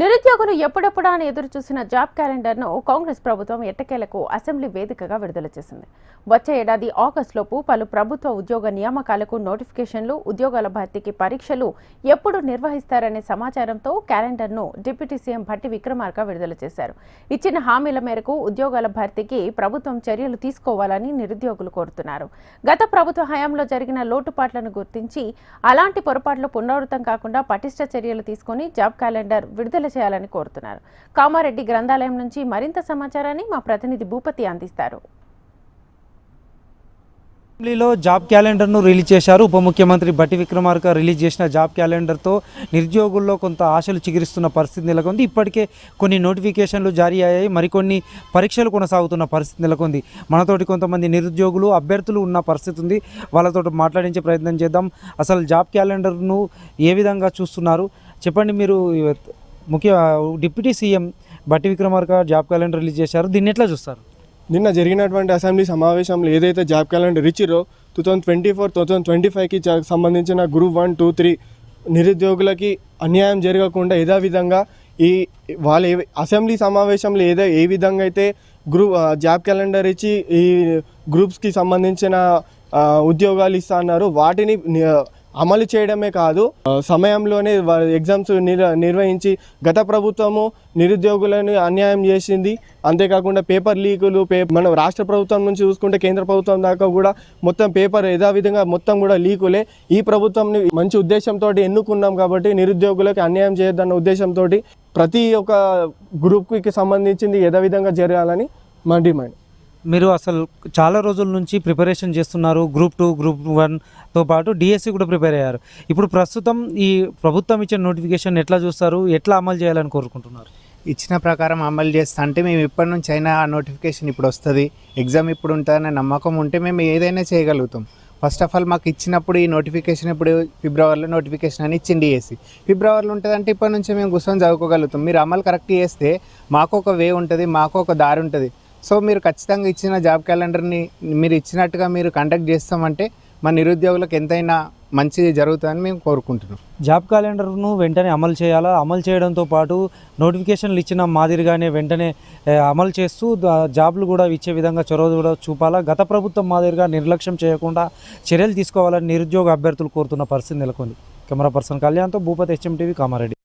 నిరుద్యోగులు ఎప్పుడెప్పుడా అని ఎదురు చూసిన జాబ్ క్యాలెండర్ను కాంగ్రెస్ ప్రభుత్వం ఎట్టకేలకు అసెంబ్లీ వేదికగా విడుదల చేసింది. వచ్చే ఏడాది ఆగస్టులోపు పలు ప్రభుత్వ ఉద్యోగ నియామకాలకు నోటిఫికేషన్లు ఉద్యోగాల భర్తీకి పరీక్షలు ఎప్పుడు నిర్వహిస్తారనే సమాచారంతో క్యాలెండర్ను డిప్యూటీ సీఎం భట్టి విక్రమార్క విడుదల చేశారు. ఇచ్చిన హామీల మేరకు ఉద్యోగాల భర్తీకి ప్రభుత్వం చర్యలు తీసుకోవాలని నిరుద్యోగులు కోరుతున్నారు. గత ప్రభుత్వ హయాంలో జరిగిన లోటుపాట్లను గుర్తించి అలాంటి పొరపాట్లు పునరావృతం కాకుండా పటిష్ట చర్యలు తీసుకొని జాబ్ క్యాలెండర్ విడుదల చేయాలని కోరుతున్నారు. కామారెడ్డి గ్రంథాలయం నుంచి మరింత సమాచారాన్ని మా ప్రతినిధి భూపతి అందిస్తారు. అసెంబ్లీలో జాబ్ క్యాలెండర్ను రిలీజ్ చేశారు. ఉప ముఖ్యమంత్రి బట్టి విక్రమార్క రిలీజ్ చేసిన జాబ్ క్యాలెండర్తో నిరుద్యోగుల్లో కొంత ఆశలు చిగురిస్తున్న పరిస్థితి నెలకొంది. ఇప్పటికే కొన్ని నోటిఫికేషన్లు జారీ అయ్యాయి. మరికొన్ని పరీక్షలు కొనసాగుతున్న పరిస్థితి నెలకొంది. మనతోటి కొంతమంది నిరుద్యోగులు అభ్యర్థులు ఉన్న పరిస్థితి ఉంది. వాళ్ళతో మాట్లాడించే ప్రయత్నం చేద్దాం. అసలు జాబ్ క్యాలెండర్ను ఏ విధంగా చూస్తున్నారు? చెప్పండి మీరు ముఖ్య డిప్యూటీ సీఎం బట్టి విక్రమార్క జాబ్ క్యాలెండర్ రిలీజ్ చేశారు. దీన్ని ఎట్లా చూస్తారు? నిన్న జరిగినటువంటి అసెంబ్లీ సమావేశంలో ఏదైతే job calendar ఇచ్చిరో two thousand twenty four two thousand twenty ఫైవ్కి సంబంధించిన గ్రూప్ వన్ టూ త్రీ నిరుద్యోగులకి అన్యాయం జరగకుండా యథావిధంగా ఈ వాళ్ళ ఏ- అసెంబ్లీ సమావేశంలో ఏదో ఏ విధంగా అయితే గ్రూప్ జాబ్ క్యాలెండర్ ఇచ్చి ఈ గ్రూప్స్కి సంబంధించిన ఉద్యోగాలు ఇస్తా అన్నారు వాటిని అమలు చేయడమే కాదు సమయంలోనే ఎగ్జామ్స్ నిర్వహించి గత ప్రభుత్వము నిరుద్యోగులను అన్యాయం చేసింది. అంతేకాకుండా పేపర్ లీకులు పే మనం రాష్ట్ర ప్రభుత్వం నుంచి చూసుకుంటే కేంద్ర ప్రభుత్వం దాకా కూడా మొత్తం పేపర్ యథావిధంగా మొత్తం కూడా లీకులే. ఈ ప్రభుత్వంని మంచి ఉద్దేశంతో ఎన్నుకున్నాం కాబట్టి నిరుద్యోగులకు అన్యాయం చేయొద్దన్న ఉద్దేశంతో ప్రతి ఒక్క గ్రూప్కి సంబంధించింది యథావిధంగా జరగాలని మా డిమాండ్. మీరు అసలు చాలా రోజుల నుంచి ప్రిపరేషన్ చేస్తున్నారు. గ్రూప్ టూ గ్రూప్ వన్తో పాటు డిఎస్సి కూడా ప్రిపేర్ అయ్యారు. ఇప్పుడు ప్రస్తుతం ఈ ప్రభుత్వం ఇచ్చిన నోటిఫికేషన్ ఎట్లా చూస్తారు? ఎట్లా అమలు చేయాలని కోరుకుంటున్నారు? ఇచ్చిన ప్రకారం అమలు చేస్తా అంటే మేము ఇప్పటి నుంచి అయినా ఆ నోటిఫికేషన్ ఇప్పుడు వస్తుంది. ఎగ్జామ్ ఇప్పుడు ఉంటుందనే నమ్మకం ఉంటే మేము ఏదైనా చేయగలుగుతాం. ఫస్ట్ ఆఫ్ ఆల్ మాకు ఇచ్చినప్పుడు ఈ నోటిఫికేషన్ ఇప్పుడు ఫిబ్రవరిలో నోటిఫికేషన్ అని ఇచ్చింది డిఎస్సి. ఫిబ్రవరిలో ఉంటుందంటే ఇప్పటి నుంచి మేము కూర్చొని చదువుకోగలుగుతాం. మీరు అమలు కరెక్ట్ చేస్తే మాకు ఒక వే ఉంటుంది మాకు ఒక దారి ఉంటుంది. సో మీరు ఖచ్చితంగా ఇచ్చిన జాబ్ క్యాలెండర్ని మీరు ఇచ్చినట్టుగా మీరు కండక్ట్ చేస్తామంటే మా నిరుద్యోగులకు ఎంతైనా మంచిది జరుగుతుందని మేము కోరుకుంటున్నాం. జాబ్ క్యాలెండర్ను వెంటనే అమలు చేయాలా? అమలు చేయడంతో పాటు నోటిఫికేషన్లు ఇచ్చిన మాదిరిగానే వెంటనే అమలు చేస్తూ జాబ్లు కూడా ఇచ్చే విధంగా చొరవ కూడా చూపాలా? గత ప్రభుత్వం మాదిరిగా నిర్లక్ష్యం చేయకుండా చర్యలు తీసుకోవాలని నిరుద్యోగ అభ్యర్థులు కోరుతున్న పరిస్థితి నెలకొంది. కెమెరా పర్సన్ కళ్యాణ్తో భూపతి హెచ్ఎం టీవీ కామారెడ్డి.